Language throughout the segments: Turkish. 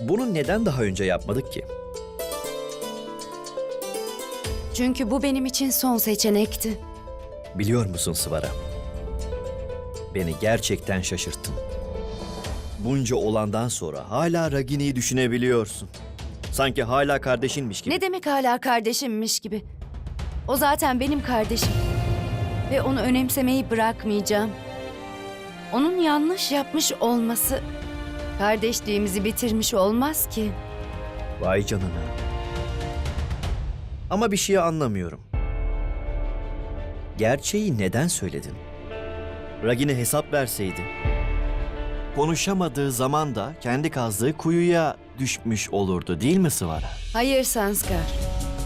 Bunu neden daha önce yapmadık ki? Çünkü bu benim için son seçenekti. Biliyor musun Sıvara? Beni gerçekten şaşırttın. Bunca olandan sonra hala Ragini'yi düşünebiliyorsun. Sanki hala kardeşinmiş gibi. Ne demek hala kardeşimmiş gibi? O zaten benim kardeşim. Ve onu önemsemeyi bırakmayacağım. Onun yanlış yapmış olması kardeşliğimizi bitirmiş olmaz ki. Vay canına. Ama bir şeyi anlamıyorum. Gerçeği neden söyledin? Ragini hesap verseydi. Konuşamadığı zaman da kendi kazdığı kuyuya düşmüş olurdu değil mi Sıvara? Hayır Sanskar.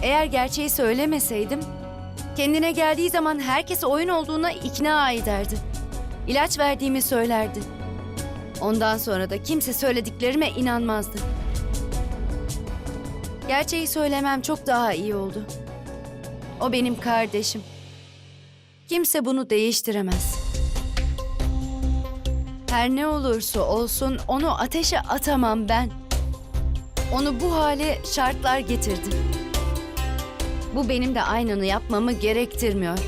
Eğer gerçeği söylemeseydim, kendine geldiği zaman herkes oyun olduğuna ikna ederdi. İlaç verdiğimi söylerdi. Ondan sonra da kimse söylediklerime inanmazdı. Gerçeği söylemem çok daha iyi oldu. O benim kardeşim. Kimse bunu değiştiremez. Her ne olursa olsun onu ateşe atamam ben. Onu bu hale şartlar getirdi. Bu benim de aynını yapmamı gerektirmiyor.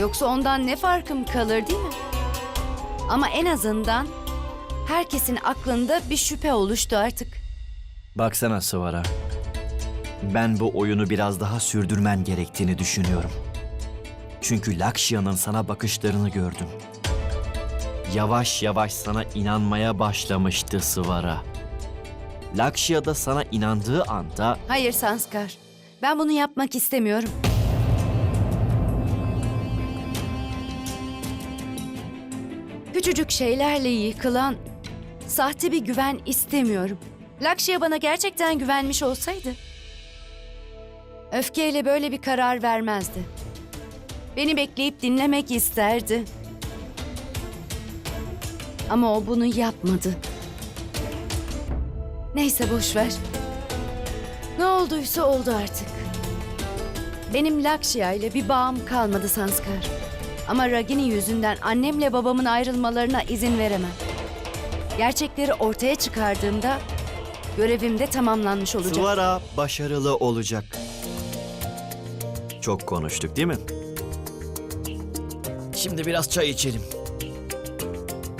Yoksa ondan ne farkım kalır değil mi? Ama en azından herkesin aklında bir şüphe oluştu artık. Baksana Sıvara. Ben bu oyunu biraz daha sürdürmen gerektiğini düşünüyorum. Çünkü Lakshya'nın sana bakışlarını gördüm. Yavaş yavaş sana inanmaya başlamıştı Sıvara. Lakshya da sana inandığı anda Hayır Sanskar. Ben bunu yapmak istemiyorum. Küçücük şeylerle yıkılan sahte bir güven istemiyorum. Lakşya bana gerçekten güvenmiş olsaydı öfkeyle böyle bir karar vermezdi. Beni bekleyip dinlemek isterdi. Ama o bunu yapmadı. Neyse boş ver. Ne olduysa oldu artık. Benim Lakşya ile bir bağım kalmadı Sanskar. Ama Ragini yüzünden annemle babamın ayrılmalarına izin veremem. Gerçekleri ortaya çıkardığımda görevim de tamamlanmış olacak. Sıvara başarılı olacak. Çok konuştuk değil mi? Şimdi biraz çay içelim.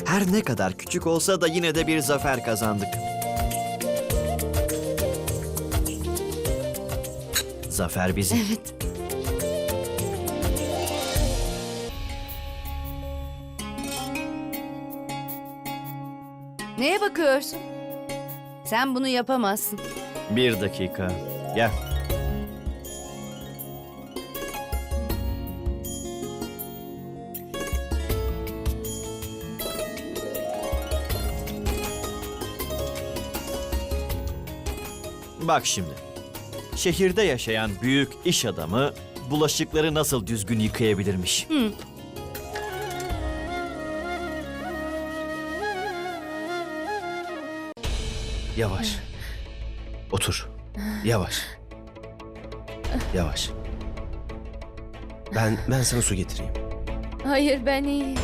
Her ne kadar küçük olsa da yine de bir zafer kazandık. Zafer bizim. Evet. Bakıyorsun? Sen bunu yapamazsın. Bir dakika. Gel. Bak şimdi. Şehirde yaşayan büyük iş adamı bulaşıkları nasıl düzgün yıkayabilirmiş? Hı. Yavaş. Otur. Yavaş. Yavaş. Ben ben sana su getireyim. Hayır ben iyiyim.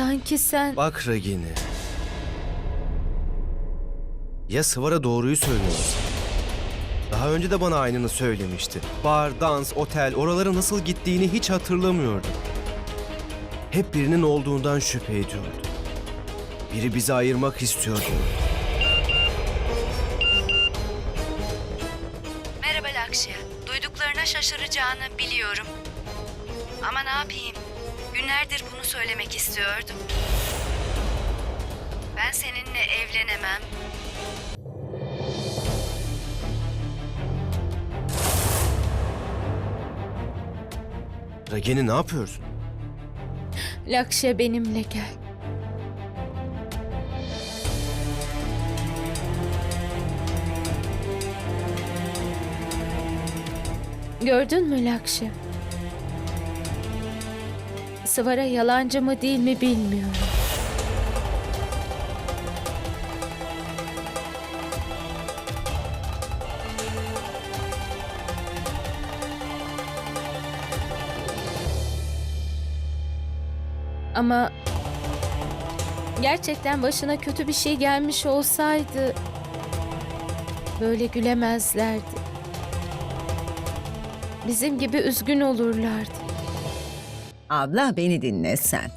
Sanki sen... Bak Ragini. Ya Sıvara doğruyu söylüyorsa? Daha önce de bana aynını söylemişti. Bar, dans, otel, oralara nasıl gittiğini hiç hatırlamıyordum. Hep birinin olduğundan şüphe ediyordu. Biri bizi ayırmak istiyordu. Merhaba Lakşya. Duyduklarına şaşıracağını biliyorum. Ama ne yapayım? Günlerdir söylemek istiyordum. Ben seninle evlenemem. Ragini ne yapıyorsun? Lakşa benimle gel. Gördün mü Lakşa? Sıvara yalancı mı değil mi bilmiyorum. Ama gerçekten başına kötü bir şey gelmiş olsaydı böyle gülemezlerdi. Bizim gibi üzgün olurlardı. Abla beni dinle sen.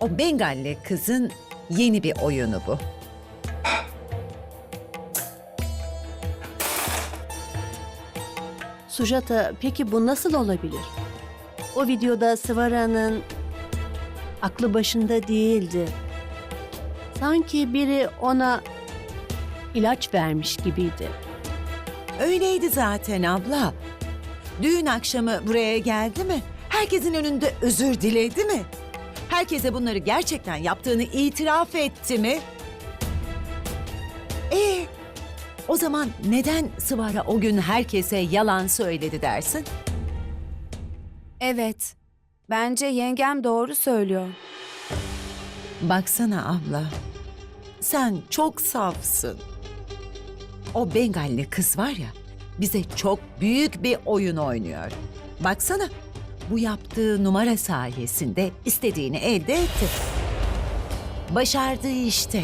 O Bengalli kızın yeni bir oyunu bu. Sujata peki bu nasıl olabilir? O videoda Sıvara'nın aklı başında değildi. Sanki biri ona ilaç vermiş gibiydi. Öyleydi zaten abla. Düğün akşamı buraya geldi mi? Herkesin önünde özür diledi mi? Herkese bunları gerçekten yaptığını itiraf etti mi? Ee, o zaman neden Sıvara o gün herkese yalan söyledi dersin? Evet. Bence yengem doğru söylüyor. Baksana abla. Sen çok safsın. O Bengalli kız var ya, bize çok büyük bir oyun oynuyor. Baksana, bu yaptığı numara sayesinde istediğini elde etti. Başardı işte.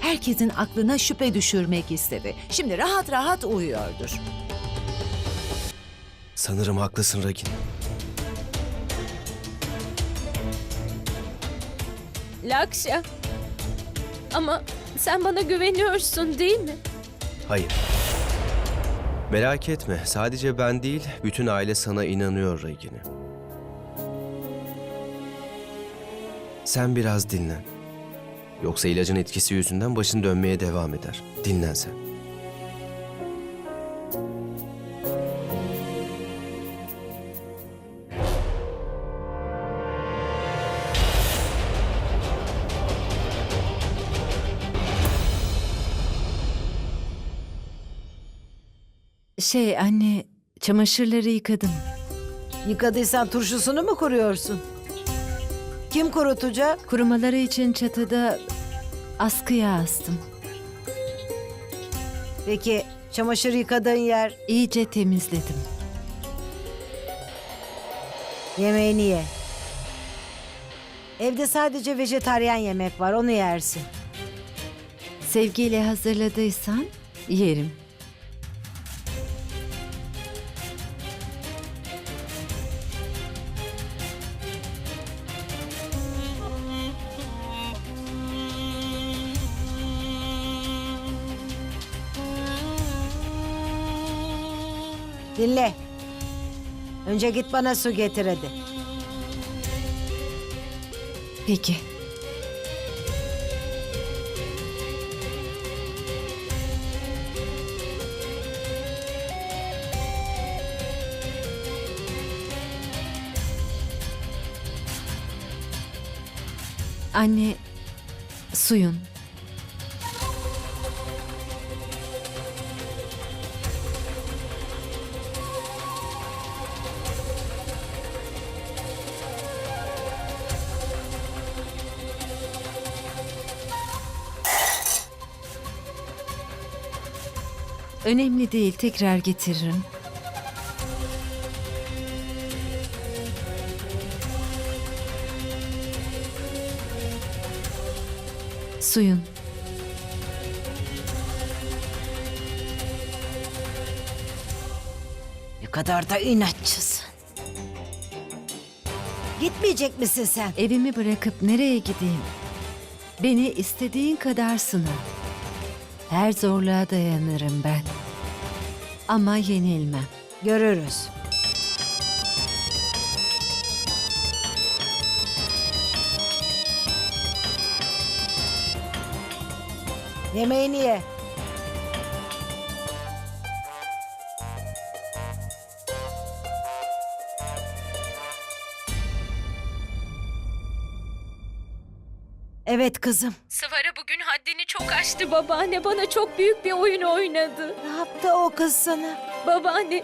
Herkesin aklına şüphe düşürmek istedi. Şimdi rahat rahat uyuyordur. Sanırım haklısın Ragin. Lakşa. Ama sen bana güveniyorsun değil mi? Hayır. Merak etme. Sadece ben değil, bütün aile sana inanıyor Ragini. Sen biraz dinlen. Yoksa ilacın etkisi yüzünden başın dönmeye devam eder. Dinlen sen. Şey anne, çamaşırları yıkadım. Yıkadıysan turşusunu mu kuruyorsun? Kim kurutacak? Kurumaları için çatıda askıya astım. Peki çamaşır yıkadığın yer İyice temizledim. yemeğini ye. Evde sadece vejetaryen yemek var onu yersin. Sevgiyle hazırladıysan yerim. Dinle. Önce git bana su getir hadi. Peki. Anne, suyun. Önemli değil, tekrar getiririm. Suyun. Ne kadar da inatçısın. Gitmeyecek misin sen? Evimi bırakıp nereye gideyim? Beni istediğin kadar sına. Her zorluğa dayanırım ben. Ama yenilmem. Görürüz. Yemeğini ye. Evet kızım. Sıvara bugün haddini çok aştı babaanne. Bana çok büyük bir oyun oynadı. Ne yaptı o kız sana? Babaanne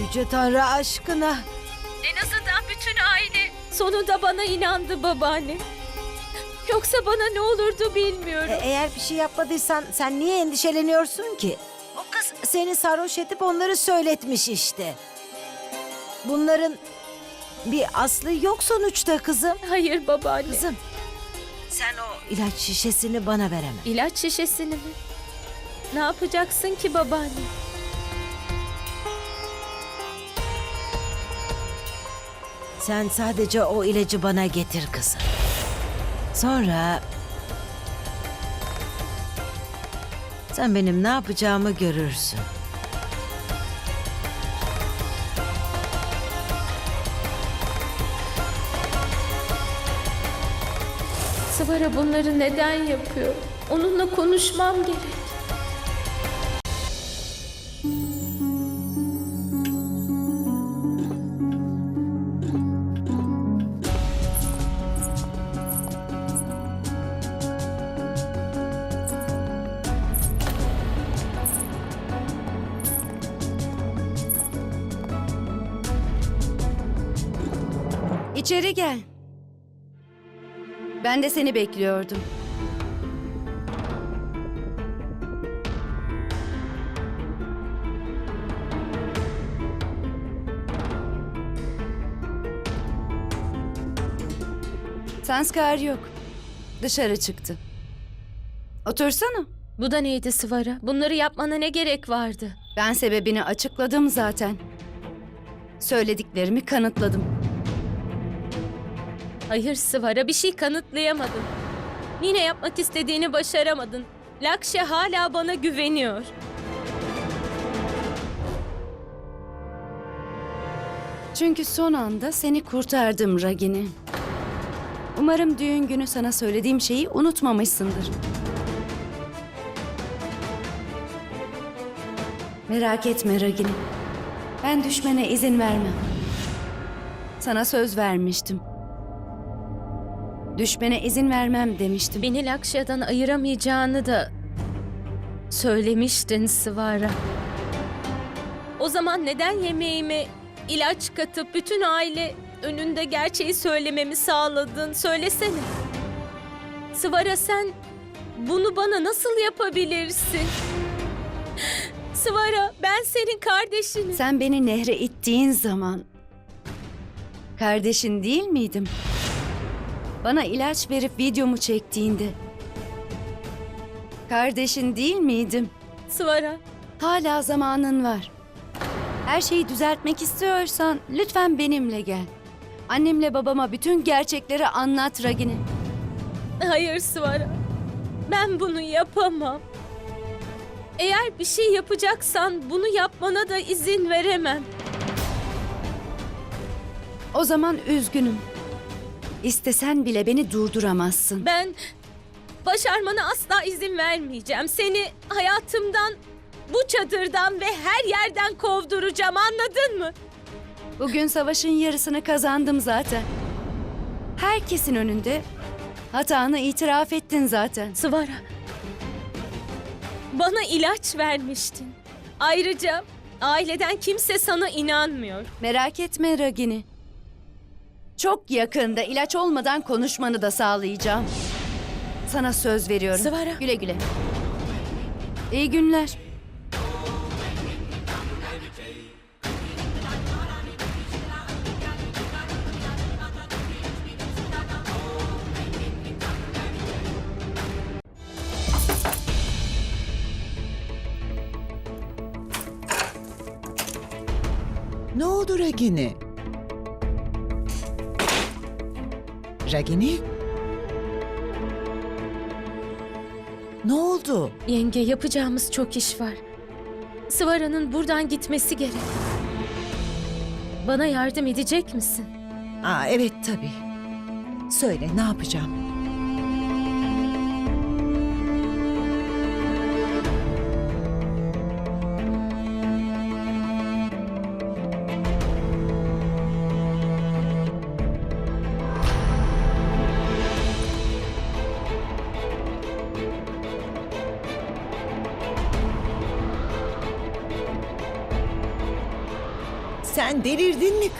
Yüce Tanrı aşkına. En azından bütün aile sonunda bana inandı babaanne. Yoksa bana ne olurdu bilmiyorum. E, eğer bir şey yapmadıysan sen niye endişeleniyorsun ki? Kız seni sarhoş edip onları söyletmiş işte. Bunların bir aslı yok sonuçta kızım. Hayır babaanne. Kızım sen o ilaç şişesini bana veremem. İlaç şişesini mi? Ne yapacaksın ki babaanne? Sen sadece o ilacı bana getir kızım. Sonra sen benim ne yapacağımı görürsün. Sıvara bunları neden yapıyor? Onunla konuşmam gerek. İçeri gel. Ben de seni bekliyordum. Sanskar yok. Dışarı çıktı. Otursana. Bu da neydi Sıvara? Bunları yapmana ne gerek vardı? Ben sebebini açıkladım zaten. Söylediklerimi kanıtladım. Hayır Sıvara bir şey kanıtlayamadın. Yine yapmak istediğini başaramadın. Lakşe hala bana güveniyor. Çünkü son anda seni kurtardım Ragini. Umarım düğün günü sana söylediğim şeyi unutmamışsındır. Merak etme Ragini. Ben düşmene izin vermem. Sana söz vermiştim. Düşmene izin vermem demiştim. Beni Lakşa'dan ayıramayacağını da söylemiştin Sıvara. O zaman neden yemeğime ilaç katıp bütün aile önünde gerçeği söylememi sağladın? Söylesene. Sıvara sen bunu bana nasıl yapabilirsin? Sıvara ben senin kardeşinim. Sen beni nehre ittiğin zaman kardeşin değil miydim? Bana ilaç verip videomu çektiğinde kardeşin değil miydim? Sıvara Hala zamanın var. Her şeyi düzeltmek istiyorsan lütfen benimle gel. Annemle babama bütün gerçekleri anlat Ragini. Hayır Sıvara. Ben bunu yapamam. Eğer bir şey yapacaksan bunu yapmana da izin veremem. O zaman üzgünüm. İstesen bile beni durduramazsın. Ben başarmana asla izin vermeyeceğim. Seni hayatımdan, bu çadırdan ve her yerden kovduracağım anladın mı? Bugün savaşın yarısını kazandım zaten. Herkesin önünde hatanı itiraf ettin zaten. Sıvara. Bana ilaç vermiştin. Ayrıca aileden kimse sana inanmıyor. Merak etme Ragini. Çok yakında ilaç olmadan konuşmanı da sağlayacağım. Sana söz veriyorum. Sıvara. Güle güle. İyi günler. Ne oldu Ragini? Ragini? Ne oldu? Yenge yapacağımız çok iş var. Sıvara'nın buradan gitmesi gerek. Bana yardım edecek misin? Aa evet tabii. Söyle ne yapacağım?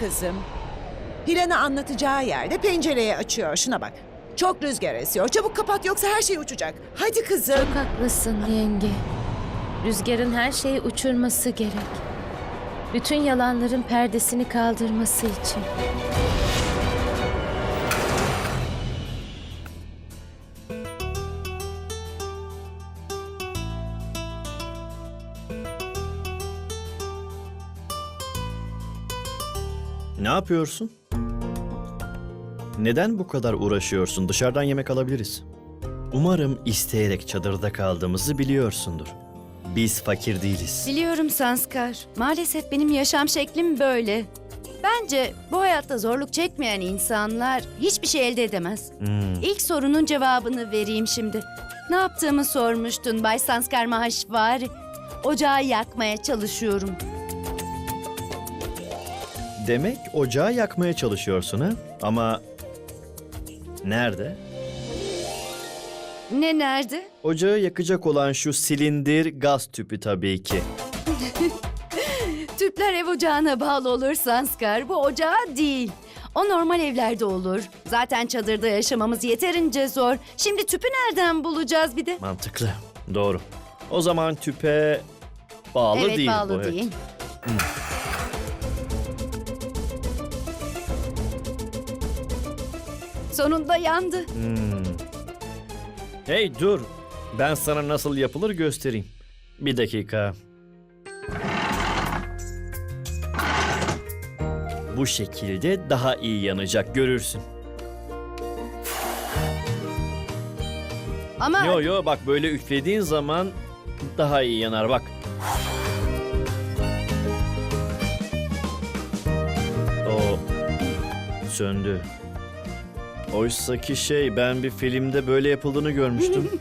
Kızım? Planı anlatacağı yerde pencereyi açıyor. Şuna bak. Çok rüzgar esiyor. Çabuk kapat yoksa her şey uçacak. Hadi kızım. Çok haklısın yenge. Rüzgarın her şeyi uçurması gerek. Bütün yalanların perdesini kaldırması için. Yapıyorsun? Neden bu kadar uğraşıyorsun? Dışarıdan yemek alabiliriz. Umarım isteyerek çadırda kaldığımızı biliyorsundur. Biz fakir değiliz. Biliyorum Sanskar. Maalesef benim yaşam şeklim böyle. Bence bu hayatta zorluk çekmeyen insanlar hiçbir şey elde edemez. Hmm. İlk sorunun cevabını vereyim şimdi. Ne yaptığımı sormuştun Bay Sanskar Mahashvari. Ocağı yakmaya çalışıyorum. Demek ocağı yakmaya çalışıyorsun ha? Ama nerede? Ne nerede? Ocağı yakacak olan şu silindir gaz tüpü tabii ki. Tüpler ev ocağına bağlı olur Sanskar. Bu ocağı değil. O normal evlerde olur. Zaten çadırda yaşamamız yeterince zor. Şimdi tüpü nereden bulacağız bir de? Mantıklı. Doğru. O zaman tüpe bağlı evet değil bağlı bu. evet. Sonunda yandı. Hmm. Hey dur. Ben sana nasıl yapılır göstereyim. Bir dakika. Bu şekilde daha iyi yanacak görürsün. Ama Yo yo bak böyle üflediğin zaman daha iyi yanar bak. O söndü. Oysaki şey ben bir filmde böyle yapıldığını görmüştüm.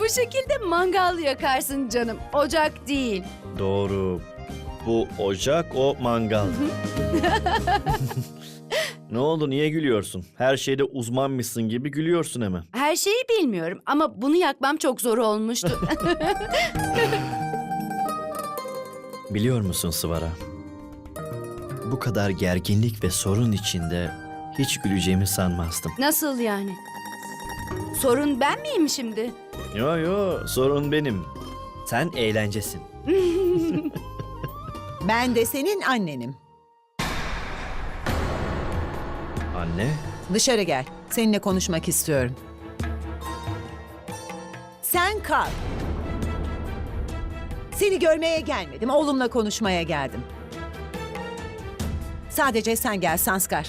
bu şekilde mangal yakarsın canım. Ocak değil. Doğru. Bu ocak o mangal. ne oldu niye gülüyorsun? Her şeyde uzmanmışsın gibi gülüyorsun hemen. Her şeyi bilmiyorum ama bunu yakmam çok zor olmuştu. Biliyor musun Sıvara? Bu kadar gerginlik ve sorun içinde hiç güleceğimi sanmazdım. Nasıl yani? Sorun ben miyim şimdi? Yo yo sorun benim. Sen eğlencesin. Ben de senin annenim. Anne? Dışarı gel. Seninle konuşmak istiyorum. Sen kal. Seni görmeye gelmedim. Oğlumla konuşmaya geldim. Sadece sen gel Sanskar.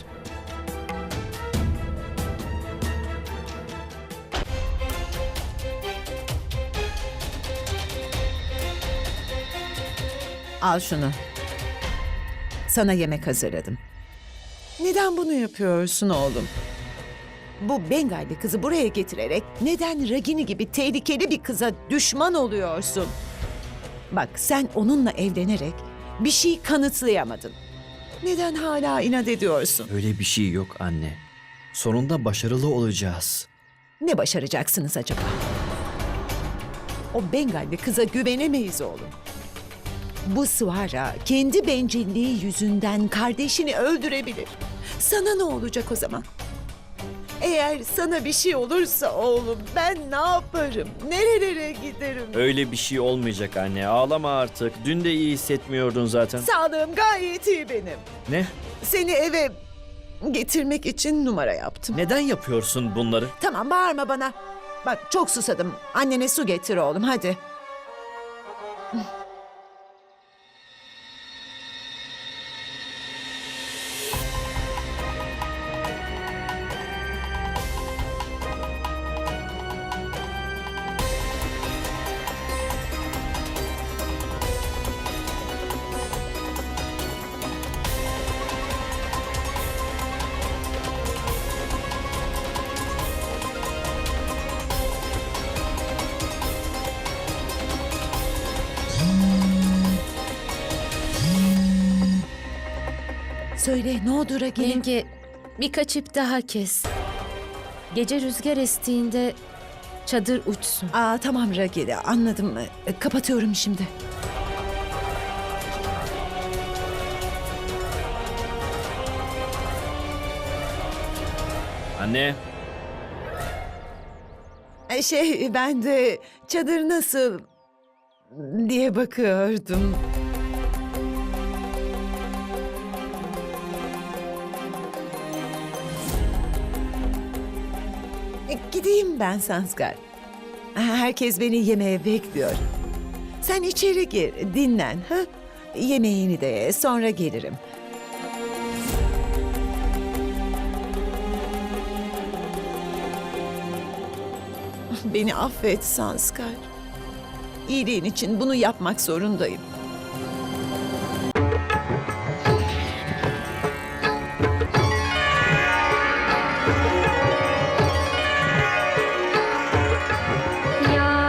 Al şunu. Sana yemek hazırladım. Neden bunu yapıyorsun oğlum? Bu Bengalli kızı buraya getirerek neden Ragini gibi tehlikeli bir kıza düşman oluyorsun? Bak sen onunla evlenerek bir şey kanıtlayamadın. Neden hala inat ediyorsun? Öyle bir şey yok anne. Sonunda başarılı olacağız. Ne başaracaksınız acaba? O Bengalli kıza güvenemeyiz oğlum. Bu Suara kendi bencilliği yüzünden kardeşini öldürebilir. Sana ne olacak o zaman? Eğer sana bir şey olursa oğlum ben ne yaparım? Nerelere giderim? Öyle bir şey olmayacak anne. Ağlama artık. Dün de iyi hissetmiyordun zaten. Sağlığım gayet iyi benim. Ne? Seni eve getirmek için numara yaptım. Neden yapıyorsun bunları? Tamam bağırma bana. Bak çok susadım. Annene su getir oğlum hadi. Söyle ne oldu Ragini? Yenge birkaç ip daha kes. Gece rüzgar estiğinde çadır uçsun. Aa tamam Rageli anladım. E, Kapatıyorum şimdi. Anne, E, Şey ben de çadır nasıl diye bakıyordum. Gideyim ben Sanskar. Herkes beni yemeğe bekliyor. Sen içeri gir, dinlen. Ha? Yemeğini de ye, sonra gelirim. Beni affet Sanskar. İyiliğin için bunu yapmak zorundayım.